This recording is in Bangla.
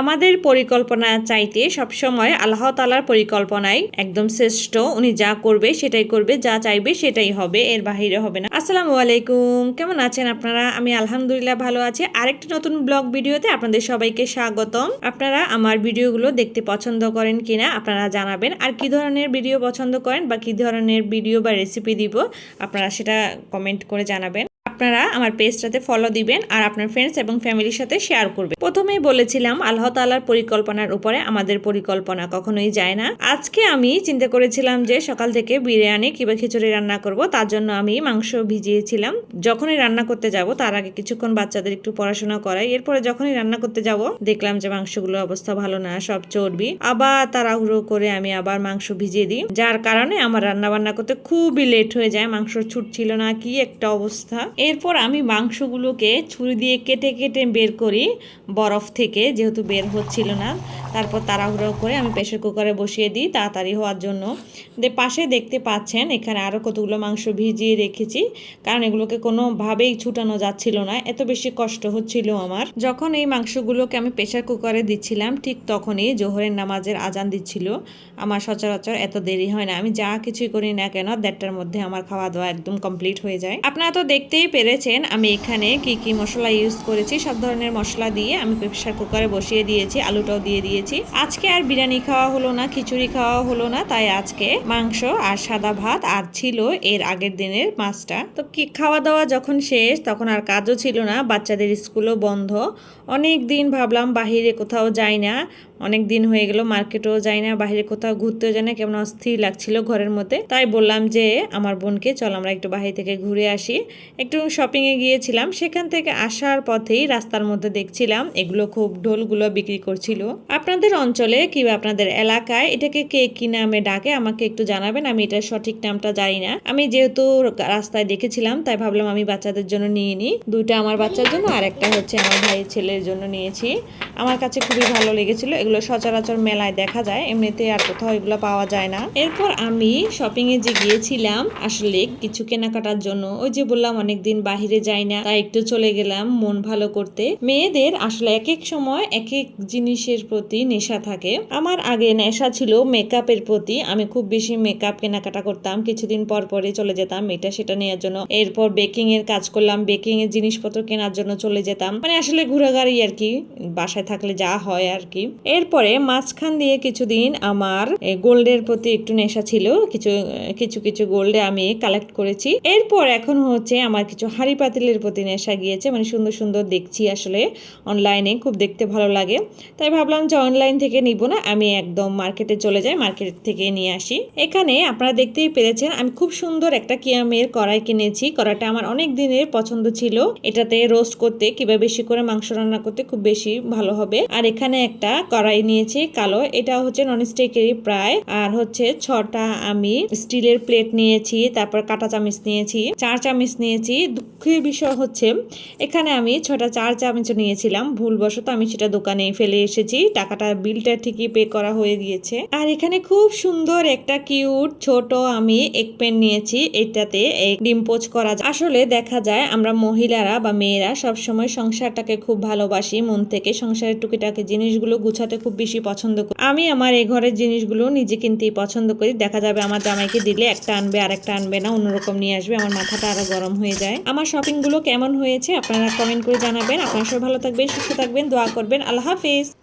আমাদের পরিকল্পনা চাইতে সবসময় আল্লাহ তালার পরিকল্পনাই একদম শ্রেষ্ঠ। উনি যা করবে সেটাই করবে, যা চাইবে সেটাই হবে, এর বাহিরে হবে না। আসসালামু আলাইকুম, কেমন আছেন আপনারা? আমি আলহামদুলিল্লাহ ভালো আছি। আরেকটি নতুন ব্লগ ভিডিওতে আপনাদের সবাইকে স্বাগতম। আপনারা আমার ভিডিওগুলো দেখতে পছন্দ করেন কিনা আপনারা জানাবেন। আর কি ধরনের ভিডিও পছন্দ করেন বা কি ধরনের ভিডিও বা রেসিপি দিব আপনারা সেটা কমেন্ট করে জানাবেন। আপনারা আমার পেজটাতে ফলো দিবেন আর আপনার ফ্রেন্ডস এবং ফ্যামিলির সাথে শেয়ার করবেন। প্রথমেই বলেছিলাম, আল্লাহ তাআলার পরিকল্পনার উপরে আমাদের পরিকল্পনা কখনোই যায় না। আজকে আমি চিন্তা করেছিলাম যে সকাল থেকে বিরিয়ানি কিংবা খিচুড়ি রান্না করব, তার জন্য আমি মাংস ভিজিয়েছিলাম। যখনই রান্না করতে যাব, তার আগে কিছুক্ষণ বাচ্চাদের একটু পড়াশোনা করাই। এরপরে যখনই রান্না করতে যাব, দেখলাম যে মাংসগুলোর অবস্থা ভালো না, সব চর্বি। আবার তাড়াহুড়ো করে আমি আবার মাংস ভিজিয়ে দিই। যার কারণে আমার রান্না বান্না করতে খুবই লেট হয়ে যায় মাংস ছুটছিল না, কি একটা অবস্থা। এরপর আমি মাংসগুলোকে ছুরি দিয়ে কেটে কেটে বের করি বরফ থেকে, যেহেতু বের হচ্ছিল না। তারপর তাড়াহুড়ো করে আমি প্রেশার কুকারে বসিয়ে দিই তাড়াতাড়ি হওয়ার জন্য। যে পাশে দেখতে পাচ্ছেন, এখানে আরও কতগুলো মাংস ভিজিয়ে রেখেছি, কারণ এগুলোকে কোনোভাবেই ছুটানো যাচ্ছিল না, এত বেশি কষ্ট হচ্ছিল আমার। যখন এই মাংসগুলোকে আমি প্রেশার কুকারে দিচ্ছিলাম, ঠিক তখনই জোহরের নামাজের আজান দিচ্ছিল। আমার সচরাচর এত দেরি হয় না, আমি যা কিছুই করি না কেন, দেড়টার মধ্যে আমার খাওয়া দাওয়া একদম কমপ্লিট হয়ে যায়। আপনারা তো দেখতেই পেরেছেন, আমি এখানে কি কি মশলা ইউজ করেছি, সব ধরনের মশলা দিয়ে আমি প্রেশার কুকারে বসিয়ে দিয়েছি, আলুটাও দিয়ে দিয়েছি। আজকে আর বিরিয়ানি খাওয়া হলো না, খিচুড়ি খাওয়া হলো না, তাই আজকে মাংস আর সাদা ভাত আর ছিল এর আগের দিনের মাছটা। তো কি খাওয়া দাওয়া যখন শেষ, তখন আর কাজও ছিল না, বাচ্চাদের স্কুলও বন্ধ। অনেক দিন ভাবলাম বাহিরে কোথাও যাই না অনেক দিন হয়ে গেল, মার্কেটেও যাই না, বাইরে কোথাও ঘুরতেও যাই না, কেমন অস্থির লাগছিল ঘরের মধ্যে। তাই বললাম যে, আমার বোনকে, চল আমরা একটু বাহির থেকে ঘুরে আসি। একটু শপিংয়ে গিয়েছিলাম, সেখান থেকে আসার পথেই রাস্তার মধ্যে দেখছিলাম এগুলো খুব ঢোলগুলো বিক্রি করছিল। আপনাদের অঞ্চলে, কিংবা আপনাদের এলাকায় এটাকে কে কি নামে ডাকে, আমাকে একটু জানাবেন, আমি এটার সঠিক নামটা জানি না। আমি যেহেতু রাস্তায় দেখেছিলাম, তাই ভাবলাম আমি বাচ্চাদের জন্য নিয়ে নিই। দুইটা আমার বাচ্চার জন্য, আর একটা হচ্ছে আমার ভাইয়ের ছেলের জন্য নিয়েছি। আমার কাছে খুবই ভালো লেগেছিল, এগুলো সচরাচর মেলায় দেখা যায়, এমনিতে আর কোথাও এগুলো পাওয়া যায় না। এরপর আমি শপিং এ যে গিয়েছিলাম, আসলে কিছু কেনাকাটার জন্য, ওই যে বললাম অনেকদিন বাহিরে যাই না, তাই একটু চলে গেলাম মন ভালো করতে। মেয়েদের আসলে এক এক সময় এক এক জিনিসের প্রতি নেশা থাকে। আমার আগে নেশা ছিল মেকআপের প্রতি, আমি খুব বেশি মেকআপ কেনাকাটা করতাম, কিছুদিন পর পরে চলে যেতাম এটা সেটা নেওয়ার জন্য। এরপর বেকিং এর কাজ করলাম বেকিং এর জিনিসপত্র কেনার জন্য চলে যেতাম। মানে আসলে ঘোরাঘুরি আর কি, বাসায় থাকলে যা হয় আর কি। এরপরে মাঝখান দিয়ে কিছুদিন আমার গোল্ডের প্রতি একটু নেশা ছিল। কিছু কিছু কিছু গোল্ডে আমি কালেক্ট করেছি। এরপর এখন হচ্ছে আমার কিছু হাড়ি পাতিলের প্রতি নেশা গিয়েছে। মানে সুন্দর সুন্দর দেখছি আসলে। অনলাইনে খুব দেখতে ভালো লাগে। তাই ভাবলাম যে অনলাইন থেকে নিব না। আমি একদম মার্কেটে চলে যাই মার্কেট থেকে নিয়ে আসি। এখানে আপনারা দেখতেই পেরেছেন, আমি খুব সুন্দর একটা কিয়ামের কড়াই কিনেছি। কড়াইটা আমার অনেক দিনের পছন্দ ছিল। এটাতে রোস্ট করতে কিংবা বেশি করে মাংস রান্না করতে খুব বেশি ভালো হবে। আর এখানে একটা কড়াই নিয়েছি, কালো। এটা হচ্ছে ননস্টিকেরই প্রায়। আর হচ্ছে ছটা আমি স্টিলের প্লেট নিয়েছি, তারপর কাটা চামচ নিয়েছি, চার চামচ নিয়েছি। দুঃখের বিষয় হচ্ছে, এখানে আমি ছটা, চার চামচ নিয়েছিলাম। ভুলবশত আমি সেটা দোকানে ফেলে এসেছি। টাকাটা, বিলটা ঠিকই পে করা হয়ে গিয়েছে। আর এখানে খুব সুন্দর একটা কিউট ছোট আমি এক পেন নিয়েছি। এটাতে ডিম পোচ করা যায়। আসলে দেখা যায়, আমরা মহিলারা বা মেয়েরা সবসময় সংসারটাকে খুব ভালোবাসি। মন থেকে সংসারের টুকিটাকি জিনিসগুলো গুছাতে খুব বেশি পছন্দ করি। আমি আমার এই ঘরের জিনিসগুলো নিজে কিনতেই পছন্দ করি। দেখা যাবে আমার জামাইকে দিলে একটা আনবে আর একটা আনবে না, অন্যরকম নিয়ে আসবে। আমার মাথাটা আরও গরম হয়ে যায়। আমার শপিংগুলো কেমন হয়েছে আপনারা কমেন্ট করে জানাবেন। আপনারা সবাই ভালো থাকবেন, সুস্থ থাকবেন, দোয়া করবেন। আল্লাহ হাফিজ।